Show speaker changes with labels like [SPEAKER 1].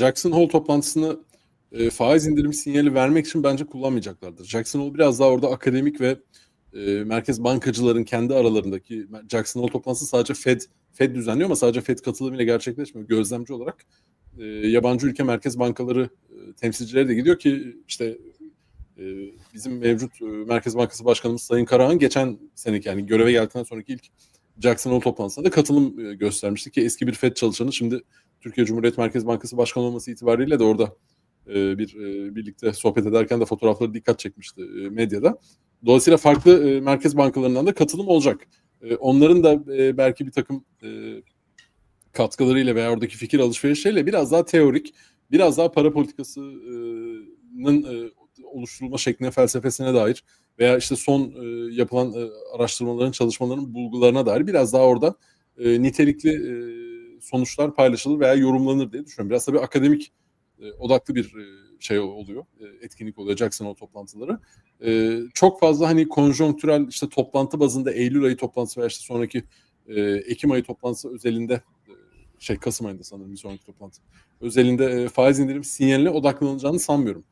[SPEAKER 1] Jackson Hole toplantısını e, faiz indirim sinyali vermek için bence kullanmayacaklardır. Jackson Hole biraz daha orada akademik ve e, merkez bankacıların kendi aralarındaki Jackson Hole toplantısı sadece Fed Fed düzenliyor ama sadece Fed katılımıyla gerçekleşmiyor. Gözlemci olarak e, yabancı ülke merkez bankaları e, temsilcileri de gidiyor ki işte e, bizim mevcut e, Merkez Bankası Başkanımız Sayın Karahan geçen seneki yani göreve geldikten sonraki ilk Jackson Hole toplantısında da katılım e, göstermişti ki eski bir FED çalışanı şimdi Türkiye Cumhuriyet Merkez Bankası Başkanı olması itibariyle de orada e, bir e, birlikte sohbet ederken de fotoğrafları dikkat çekmişti medyada. Dolayısıyla farklı merkez bankalarından da katılım olacak. Onların da belki bir takım katkılarıyla veya oradaki fikir alışverişleriyle biraz daha teorik, biraz daha para politikasının oluşturulma şekline, felsefesine dair veya işte son e, yapılan e, araştırmaların, çalışmaların bulgularına dair biraz daha orada e, nitelikli e, sonuçlar paylaşılır veya yorumlanır diye düşünüyorum. Biraz tabii akademik e, odaklı bir e, şey oluyor, e, etkinlik oluyor Jackson Hole toplantıları. E, çok fazla hani konjonktürel işte toplantı bazında Eylül ayı toplantısı veya işte sonraki e, Ekim ayı toplantısı özelinde e, şey Kasım ayında sanırım bir sonraki toplantı özelinde e, faiz indirim sinyaline odaklanılacağını sanmıyorum.